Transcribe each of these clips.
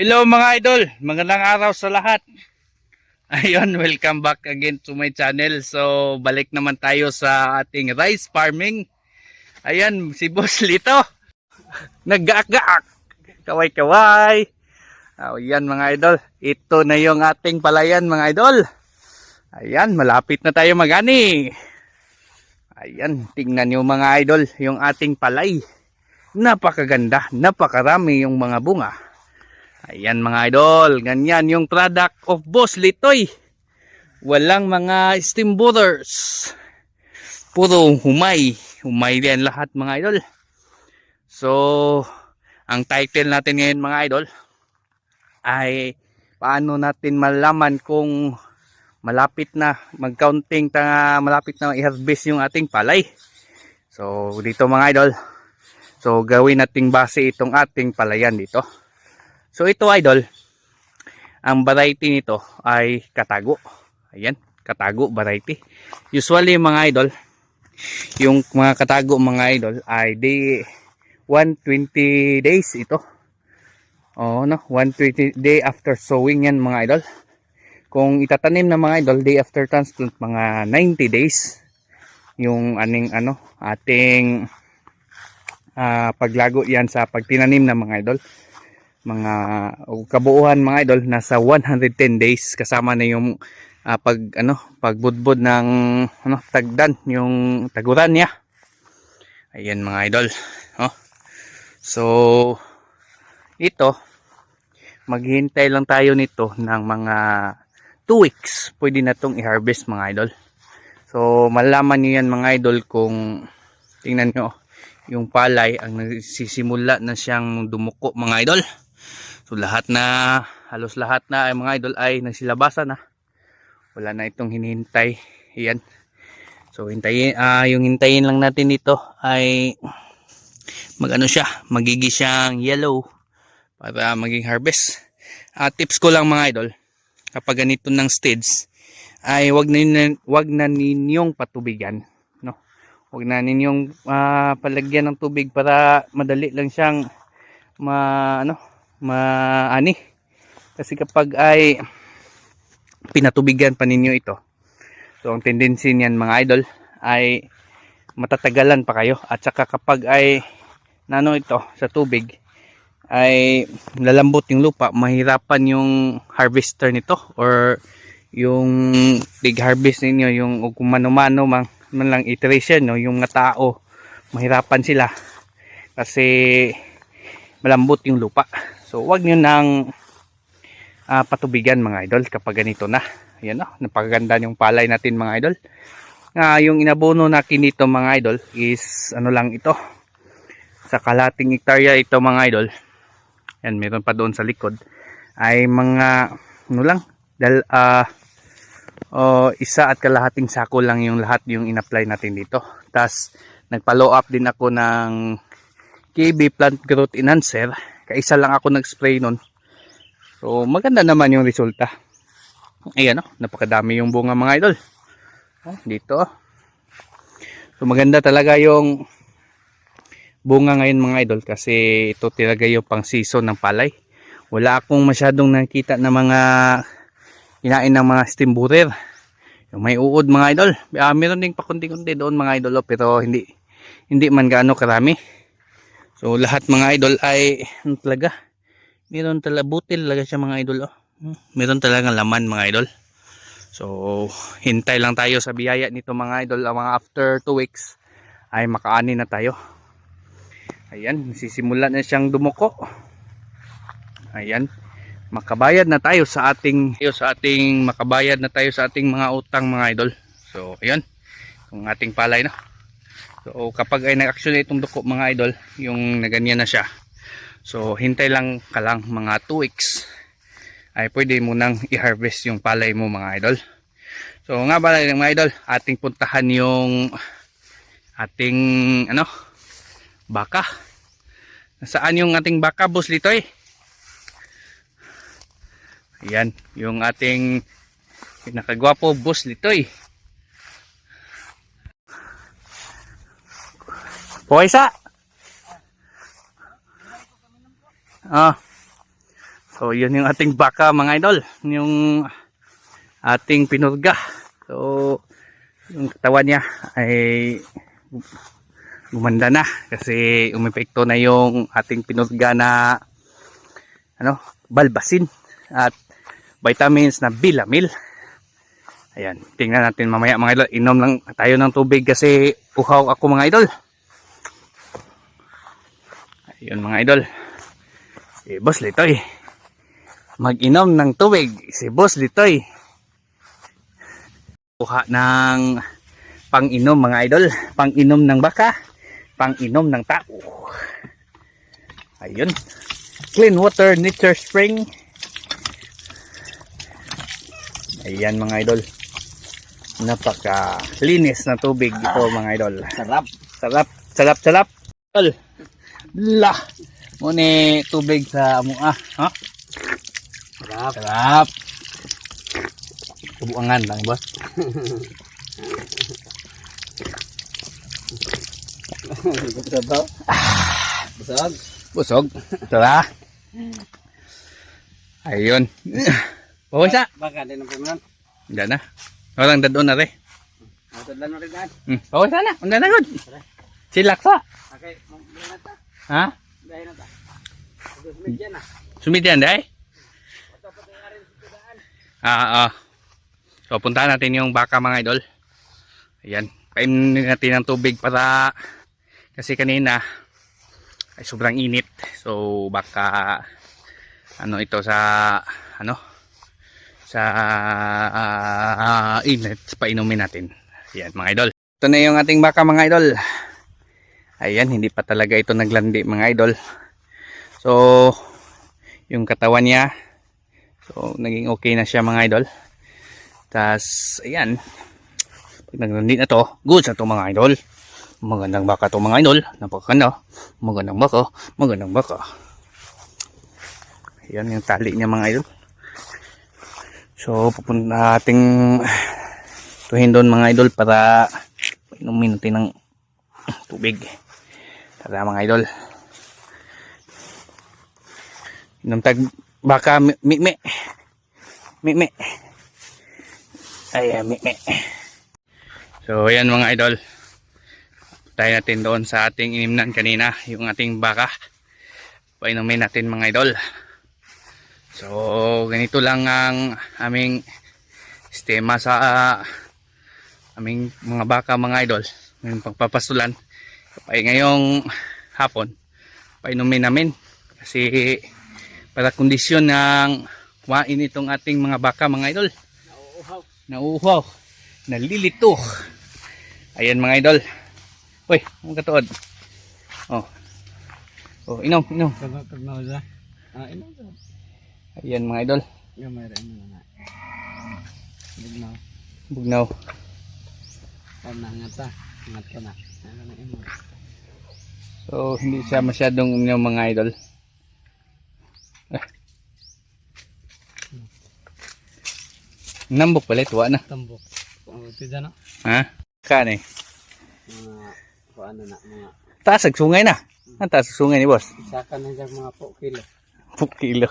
Hello mga idol, magandang araw sa lahat. Ayun, welcome back again to my channel. So, balik naman tayo sa ating rice farming. Ayan, si Boss Lito. Nag-gaak-gaak. Kaway-kaway. Ayan mga idol, ito na yung ating palayan mga idol. Ayan, malapit na tayo magani. Ayan, tingnan nyo mga idol, yung ating palay. Napakaganda, napakarami yung mga bunga. Ayan mga idol, ganyan yung product of Boss Litoy. Walang mga steam boaters. Puro humay. Humay din lahat mga idol. So, ang title natin ngayon mga idol ay paano natin malaman kung malapit na mag-counting ta malapit na i-harvest yung ating palay. So, dito mga idol. So, gawin nating base itong ating palayan dito. So ito idol, ang variety nito ay katago. Ayan, katago variety. Usually mga idol, yung mga katago mga idol ay day 120 days ito. Oh no, 120 day after sowing yan mga idol. Kung itatanim na mga idol, day after transplant mga 90 days yung aning ano, ating ah, paglago yan sa pagtinanim na mga idol mga kabuuhan mga idol nasa 110 days kasama na yung ah, pag ano pagbudbud ng ano tagdan yung taguran niya ayan mga idol oh. so ito maghihintay lang tayo nito ng mga 2 weeks pwede na tong i-harvest mga idol. So malaman niyo yan mga idol kung tingnan nyo yung palay ang nagsisimula na siyang dumuko mga idol So lahat na, halos lahat na ay mga idol ay nagsilabasan na. Wala na itong hinihintay. Yan. So hintayin, ah yung hintayin lang natin dito ay magano siya, magigi siyang yellow para maging harvest. Ah tips ko lang mga idol, kapag ganito ng stage ay wag na wag na ninyong patubigan, no. Wag na ninyong ah, palagyan ng tubig para madali lang siyang ma ano maani. Kasi kapag ay pinatubigan pa ninyo ito so ang tendency niyan mga idol ay matatagalan pa kayo. At saka kapag ay nano ito sa tubig ay lalambot yung lupa mahirapan yung harvester nito or yung big harvest ninyo yung kung mano-mano man, man lang iteration no, yung mga tao mahirapan sila kasi malambot yung lupa So, wag nyo nang ah, patubigan mga idol kapag ganito na. Ayan o, napakaganda yung palay natin mga idol. Ah, yung inabono natin dito mga idol is ano lang ito. Sa kalating hektarya ito mga idol. Yan, meron pa doon sa likod. Ay mga ano lang, dal, ah, oh, isa at kalahating sako lang yung lahat yung in-apply natin dito. Tapos, nagpa-low up din ako ng KB Plant Growth Enhancer kaisa lang ako nag-spray nun. So, maganda naman yung resulta. Ayan, oh, napakadami yung bunga mga idol. Oh, dito. oh. So, maganda talaga yung bunga ngayon mga idol kasi ito talaga yung pang season ng palay. Wala akong masyadong nakita na mga kinain ng mga steam butter. Yung may uod mga idol. Ah, meron ding pakunti-kunti doon mga idol oh, pero hindi hindi man gaano karami. So lahat mga idol ay ano talaga? Meron talaga butil talaga siya mga idol oh. Hmm, Meron talaga laman mga idol. So hintay lang tayo sa biyaya nito mga idol. Ang mga after 2 weeks ay makaani na tayo. Ayan, sisimula na siyang dumuko. Ayan. Makabayad na tayo sa ating tayo sa ating makabayad na tayo sa ating mga utang mga idol. So ayan, yung ating palay na. So kapag ay nag-action na itong duko mga idol, yung naganyan na siya. So hintay lang ka lang mga 2 weeks ay pwede mo nang i-harvest yung palay mo mga idol. So nga ba mga idol, ating puntahan yung ating ano baka. Nasaan yung ating baka boss Litoy? Ayan, yung ating pinakagwapo boss Litoy. Puwaysa. Ah. So, yun yung ating baka mga idol. Yung ating pinurga. So, yung katawan niya ay gumanda na kasi umepekto na yung ating pinurga na ano, balbasin at vitamins na bilamil. Ayan, tingnan natin mamaya mga idol. Inom lang tayo ng tubig kasi uhaw ako mga idol. Ayun mga idol. Si Boss Litoy. Mag-inom ng tubig. Si Boss Litoy. Kuha ng pang-inom mga idol. Pang-inom ng baka. Pang-inom ng tao. Ayun. Clean water nature spring. Ayan mga idol. Napaka linis na tubig ito mga idol. Sarap. Sarap, sarap, sarap. Idol. La. Muni tubig sa amo ah. Ha? Sarap. Sarap. Subuangan lang boss. Busog daw. Busog. Busog. Tara. Ayun. Bawasa. Baka din ang pamanan. Diyan na. Walang dadon na rin. Matudlan mo rin dahil. Hmm. Bawasa na. Unda na good. Silaksa. Okay, mamili na ta. Ha? Na. Sumidyan day? Ah, ah. So, puntahan natin yung baka mga idol. Ayan. Painunin natin ng tubig para kasi kanina ay sobrang init. So, baka ano ito sa ano sa ah, init painumin natin. Ayan mga idol. Ito na yung ating baka mga idol. Ayan, hindi pa talaga ito naglandi mga idol. So, yung katawan niya So, naging okay na siya mga idol. Tas, ayan. Pag naglandi na to, good sa to mga idol. Magandang baka to mga idol. Napakaganda. Magandang baka. Magandang baka. Ayan yung tali niya mga idol. So, pupunta ating tuhin doon mga idol para inumin natin ng tubig. Tara mga idol. Inom tag baka mi mi mi. Mi mi. Ay mi mi. So ayan mga idol. Tayo natin doon sa ating inimnan kanina yung ating baka. Painumin natin mga idol. So ganito lang ang aming sistema sa ah, aming mga baka mga idol. Yung pagpapastulan ay ngayong hapon painumin namin kasi para kondisyon ng wain itong ating mga baka mga idol Nauuhaw. nauuhaw nalilito ayan mga idol uy ang katuod oh oh inom inom. Ah, ino sa. ayan mga idol bugnaw Pam na nga ta. Ingat ka na. Na so hindi siya masyadong inom mga idol Ah. nambok pala tuwa na Tambok. Kung ito dyan no? ha kani Mga ano na mga taas sungay na ang taas sungay ni boss saka na dyan mga po kilo. Puk kilo.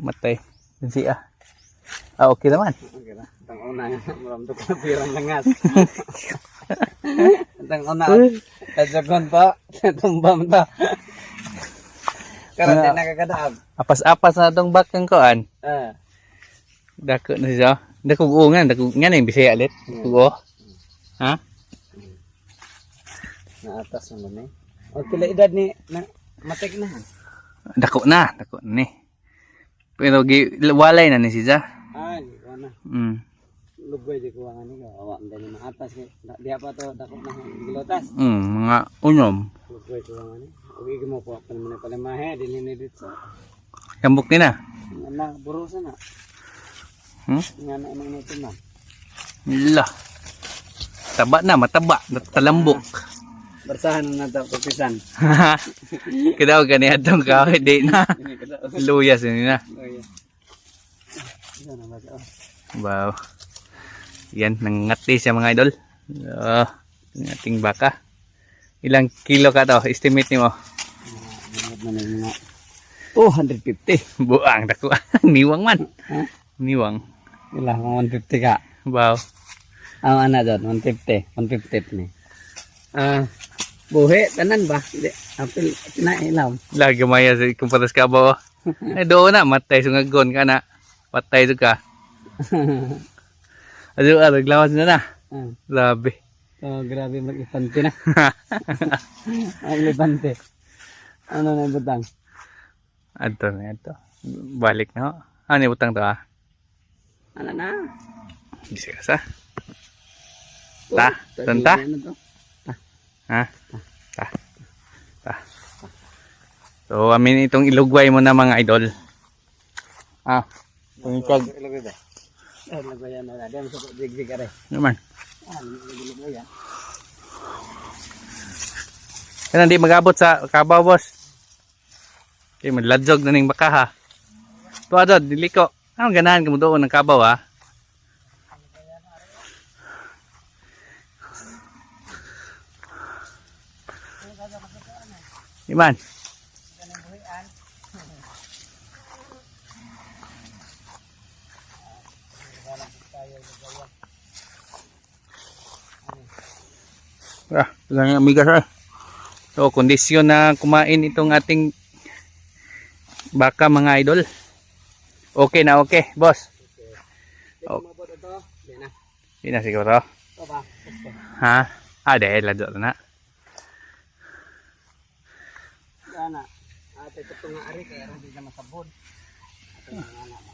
Matay. Yan siya. Ah, okay naman. Okay na. Tang una nga ko pirang langas. Tang una. Tajagon pa. Tumbam ta. Karon din nakakadaab. Apas-apas na itong bakang koan. Ah. Dako na siya. Dako uungan. Dako nga na yung bisaya alit. Dako Ha? Na atas mo ni. O pila edad ni na matik na. Dako na. Dako na ni. Pero walay na ni siya. Ah. Mm. Lugoy di ko nga ni ko. Awa ang dali na atas kay diha pa to dako na gilotas. Mm, mga unyom. Lugoy ko nga ni. Ugi mo po pa naman pala mahe dili ni dito. Kambok ni na. Na burusa na. Hmm? Nga na nang nito na. La. Taba na, mataba. Talambok. Barsahan na nato pisan. Kadaw ka niya itong kahoy. Di na. Luyas yun na. Ito na ba. Wow. Yan, nangati siya mga idol. Uh, yung ating baka. Ilang kilo ka to? Estimate ni mo? Oh, 150. Buang dako. Niwang man. Ha? Niwang. Mga 150 ka. Wow. Ang ano doon, 150. 150 ni. Ah, buhi, tanan ba? Hindi, apil, kinailaw. Lagi maya sa kumparas ka ba? Ay doon na matay sungagon ka na. Patay ka. Ado ah, naglawas na na. ah, Grabe. so, grabe mag-ipante na. Ang lipante. Ano na butang? Ato na ito. Balik na ho. Ano yung utang to ah? Ano na? Bisa ka sa? Ta? Oh, Tanta? Ano to? Ha? Ta. Ta. So, amin itong ilugway mo na mga idol. Ah. Tumikag. Eh, lagoyan na. Diyan sa jigsig ka rin. Naman. Ah. Kaya hindi mag-abot sa kabaw, boss. Okay, madladsog na ning baka ha. Tuwa doon, dili ko. Anong ganahan ka mo doon ng kabaw ha? Iman. Ah, lang amigas ah. So, kondisyon na kumain itong ating baka mga idol. Okay na okay, boss. Na. Hindi na siguro. Ha? Ah, dahil lado na. Yan na. Ate, ito nga ari. Kaya rin di na masabod. Ito nga nga na.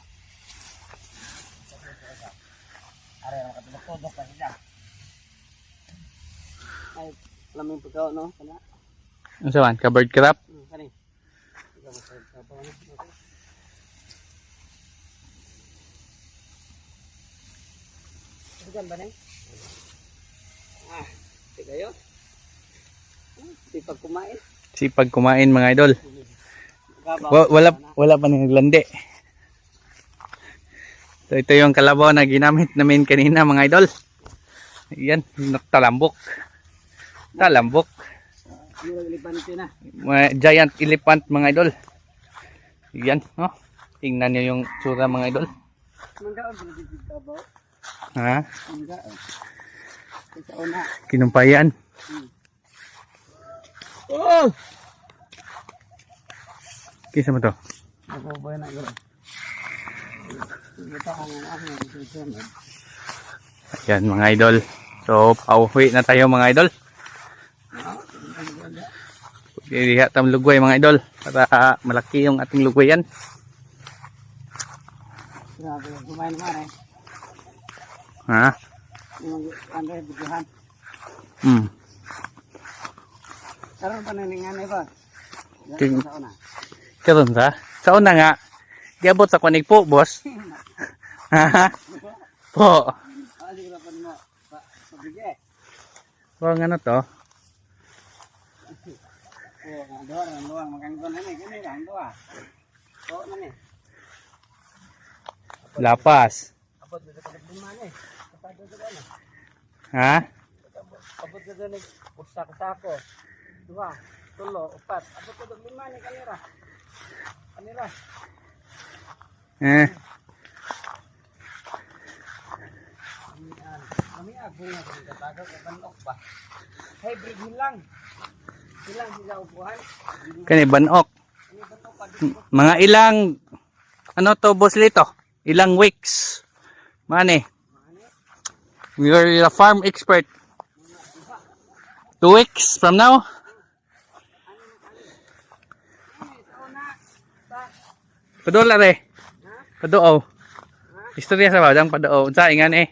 Ari, ang katulog-tulog pa sila. Ay, alam yung no? Kana? Ano sa man? Ka-bird crap? Hmm, kani. Bukan ba na Ah, di kayo? Hmm, Di pag kumain. Sipag kumain mga idol. Wala, wala pa naglandi. So, ito yung kalabaw na ginamit namin kanina mga idol. Yan, talambok. Talambok. Naglipante na. Mga giant elephant mga idol. Yan, no? Tingnan nyo yung tsura mga idol. Ha? Kinumpayan. Oh! Kisa mo to? Nakuboy na gano'n. Ito ang ano ang susunod. Yan mga idol. So, pauwi na tayo mga idol. Diha tam lugway mga idol. Para malaki yung ating. Grabe, kumain naman eh. Ha? Yung ano eh. Hmm. Karoon pa naningan eh ba? Ting-. Karon sa? Sa una nga, diabot sa kunig po, boss. Ha? po. Ah, di ko na ano to? Ang doa, ang doa, makangkon na ni, kini ang doa. Oh, na ni. Lapas. Abot dito pag lima ni. Kapado sa ano? Ha? Abot dito ni usak sako. Dua, tulo, upat. Abot dito lima ni kanira. Kanira. Eh. Kami ako nga kung katagaw ka banok ba. Hybrid hilang. Hilang sila upuhan. Kani banok. Mga ilang, ano to, boss Lito? Ilang weeks? Mane? You're a farm expert. Two weeks from now? Padula re. Paduaw. Istorya sa badang paduaw. Unsa ingan eh.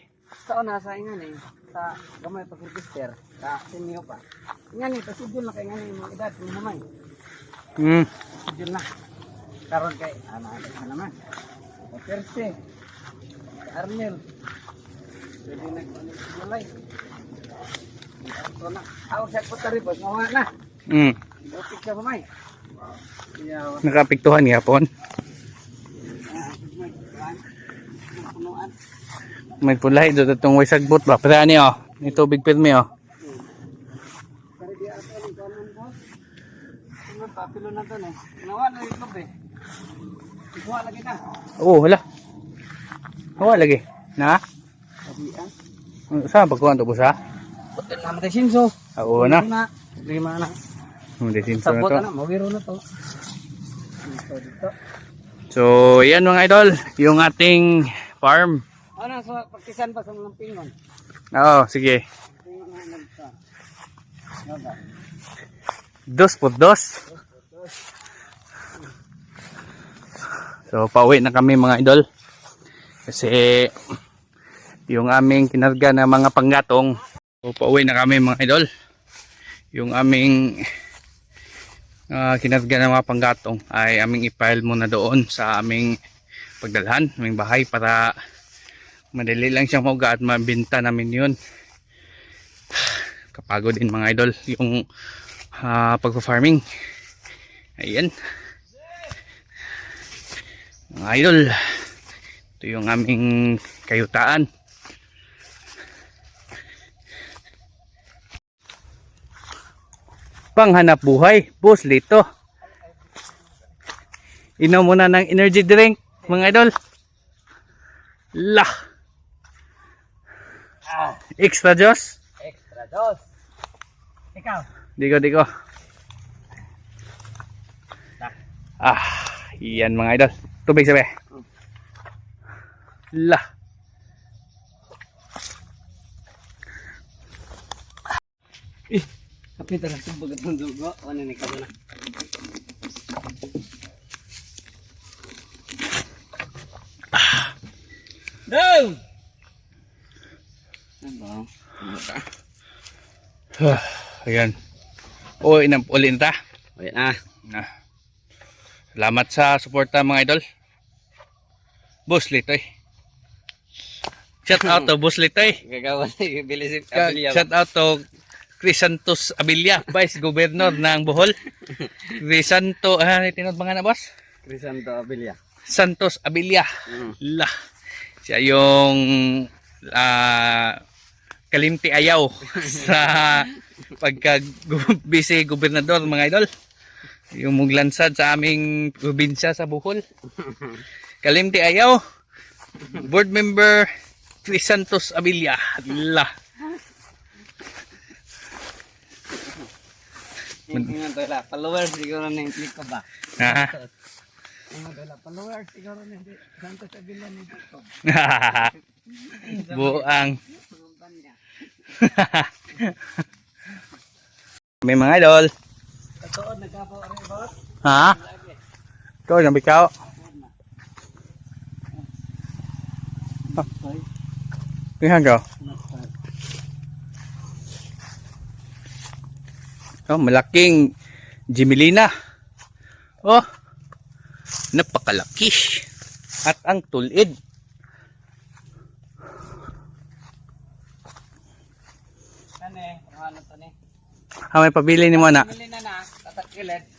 Sa una sa ingan eh. Sa gamay pa register. Sa sinyo pa. Ingan eh. Pasidyon na kay ingan eh. Mga edad. Mga naman. Hmm. Pasidyon na. Karon kay. Ano ano naman. O Perse. Arnel. Pwede na July. Ito na. Awag sa putari po. Ngawa na. Hmm. Bukit ka pa may. Iyaw. Nakapiktuhan yapon. Ah, may kuwan. May punuan. May pulay do tong way sagbot ba. Pero ani oh. May tubig pirmi oh. Po. Papilo na to eh. Nawa na ito be. Ikuha lagi na. Oo, wala. Oo, lagi. Na? Saan pagkuhan to busa? Butin na matay sinso. Oo na. Lima. Na. Hindi sinso na to. Mawiro na to. Dito, dito. So, yan mga idol. Yung ating farm. Ano, so, pagkisan pa sa mga pingon. Oo, sige. Dos por dos. So, pauwi na kami mga idol. Kasi, yung aming kinarga na mga panggatong. So, pauwi na kami mga idol. Yung aming ah, kinarga na mga panggatong ay aming ipile muna doon sa aming pagdalhan, aming bahay para madali lang siyang mauga at mabinta namin yun. Kapagod din mga idol yung uh, pagpa-farming. Ayan. Mga idol. Ito yung aming kayutaan. Panghanap buhay. Boss, lito. Inom muna ng energy drink, mga idol. Lah. Ah, Extra Diyos. extra dos. Ikaw. Diko, diko. Ah, yan mga idol. Tubig sabi. Lah. Eh, kapit lang sa bagat ng dugo. Ano ni ka na? Down! Ah, Ayan. O, inam, uli na ta. Wait na. Na. Salamat sa suporta mga idol. Boss Litoy. Shout out to Boss Litoy. Gagawa na Ka- kabiliya. Shout out to Chris Santos Abilia, Vice Governor ng Bohol. Chris Santo, ah, tinod mga na boss? Crisanto Abilia. Santos Abilia. Mm. La. Siya yung ah, kalimti ayaw sa pagka vice gobernador mga idol. Yung muglansad sa aming probinsya sa Bohol. Kalimti ayaw. Board member Chris Santos Abilia. La. Followers siguro na click ko ba? Followers siguro na hindi. Santos Abilia ni. Buang. May mga idol. Ha? Ikaw yung bikaw. Tingnan ko. Oh, malaking Jimelina. Oh, napakalaki. At ang tulid. Ha, may pabili ni mo na. Pamili na na. Tatakilid.